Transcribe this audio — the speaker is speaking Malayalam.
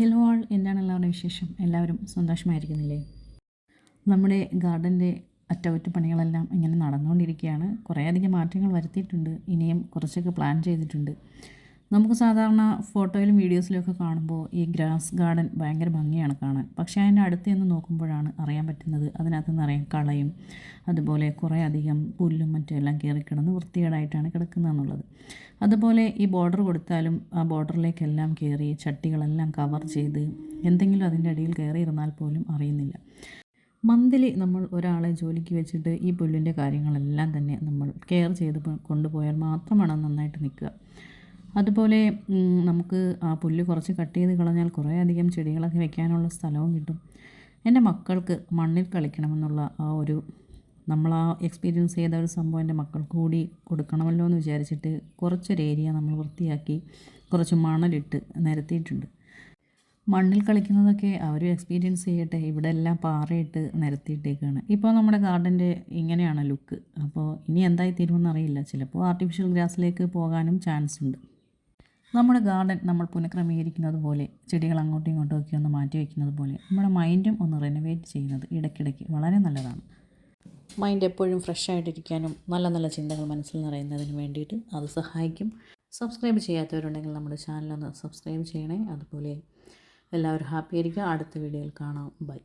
ഹലോ ആൾ എന്താണ് എല്ലാവരുടെ വിശേഷം? എല്ലാവരും സന്തോഷമായിരിക്കുന്നില്ലേ? നമ്മുടെ ഗാർഡന്റെ അറ്റകുറ്റപ്പണികളെല്ലാം ഇങ്ങനെ നടന്നുകൊണ്ടിരിക്കുകയാണ്. കുറേയധികം മാറ്റങ്ങൾ വരുത്തിയിട്ടുണ്ട്. ഇനിയും കുറച്ചൊക്കെ പ്ലാൻ ചെയ്തിട്ടുണ്ട്. നമുക്ക് സാധാരണ ഫോട്ടോയിലും വീഡിയോസിലും ഒക്കെ കാണുമ്പോൾ ഈ ഗ്രാസ് ഗാർഡൻ ഭയങ്കര ഭംഗിയാണ് കാണാൻ. പക്ഷേ അതിന്റെ അടുത്ത് നിന്ന് നോക്കുമ്പോഴാണ് അറിയാൻ പറ്റുന്നത് അതിനകത്ത് നിറയെ കളയും അതുപോലെ കുറേ അധികം പുല്ലും മറ്റും എല്ലാം കയറിക്കിടന്ന് വൃത്തികേടായിട്ടാണ് കിടക്കുന്നതെന്നുള്ളത് അതുപോലെ ഈ ബോർഡർ കൊടുത്താലും ആ ബോർഡറിലേക്കെല്ലാം കയറി ചട്ടികളെല്ലാം കവർ ചെയ്ത് എന്തെങ്കിലും അതിന്റെ അടിയിൽ കയറിയിരുന്നാൽ പോലും അറിയുന്നില്ല. മന്ത്ലി നമ്മൾ ഒരാളെ ജോലിക്ക് വെച്ചിട്ട് ഈ പുല്ലിന്റെ കാര്യങ്ങളെല്ലാം തന്നെ നമ്മൾ കെയർ ചെയ്ത് കൊണ്ടുപോയാൽ മാത്രമാണ് നന്നായിട്ട് നിൽക്കുക. അതുപോലെ നമുക്ക് ആ പുല്ല് കുറച്ച് കട്ട് ചെയ്ത് കളഞ്ഞാൽ കുറേ അധികം ചെടികളൊക്കെ വെക്കാനുള്ള സ്ഥലവും കിട്ടും. എന്റെ മക്കൾക്ക് മണ്ണിൽ കളിക്കണമെന്നുള്ള ആ ഒരു നമ്മൾ ആ എക്സ്പീരിയൻസ് ചെയ്ത ഒരു സംഭവം എന്റെ മക്കൾക്ക് കൂടി കൊടുക്കണമല്ലോ എന്ന് വിചാരിച്ചിട്ട് കുറച്ചൊരു ഏരിയ നമ്മൾ വൃത്തിയാക്കി കുറച്ച് മണലിട്ട് നിരത്തിയിട്ടുണ്ട്. മണ്ണിൽ കളിക്കുന്നതൊക്കെ അവരും എക്സ്പീരിയൻസ് ചെയ്യട്ടെ ഇവിടെ എല്ലാം പാറയിട്ട് നിരത്തിയിട്ടേക്കാണ്. ഇപ്പോൾ നമ്മുടെ ഗാർഡന്റെ ഇങ്ങനെയാണ് ലുക്ക്. അപ്പോൾ ഇനി എന്തായി തീരുമെന്ന് അറിയില്ല. ചിലപ്പോൾ ആർട്ടിഫിഷ്യൽ ഗ്രാസിലേക്ക് പോകാനും ചാൻസ് ഉണ്ട്. നമ്മുടെ ഗാർഡൻ നമ്മൾ പുനഃക്രമീകരിക്കുന്നത് പോലെ ചെടികൾ അങ്ങോട്ടും ഇങ്ങോട്ടും ഒക്കെ ഒന്ന് മാറ്റി വയ്ക്കുന്നത് പോലെ നമ്മുടെ മൈൻഡും ഒന്ന് റെനോവേറ്റ് ചെയ്യുന്നത് ഇടയ്ക്കിടയ്ക്ക് വളരെ നല്ലതാണ്. മൈൻഡ് എപ്പോഴും ഫ്രഷ് ആയിട്ടിരിക്കാനും നല്ല നല്ല ചിന്തകൾ മനസ്സിൽ നിറയുന്നതിന് വേണ്ടിയിട്ട് അത് സഹായിക്കും. സബ്സ്ക്രൈബ് ചെയ്യാത്തവരുണ്ടെങ്കിൽ നമ്മുടെ ചാനലൊന്ന് സബ്സ്ക്രൈബ് ചെയ്യണേ. അതുപോലെ എല്ലാവരും ഹാപ്പി ആയിരിക്കുക. അടുത്ത വീഡിയോയിൽ കാണാം. ബൈ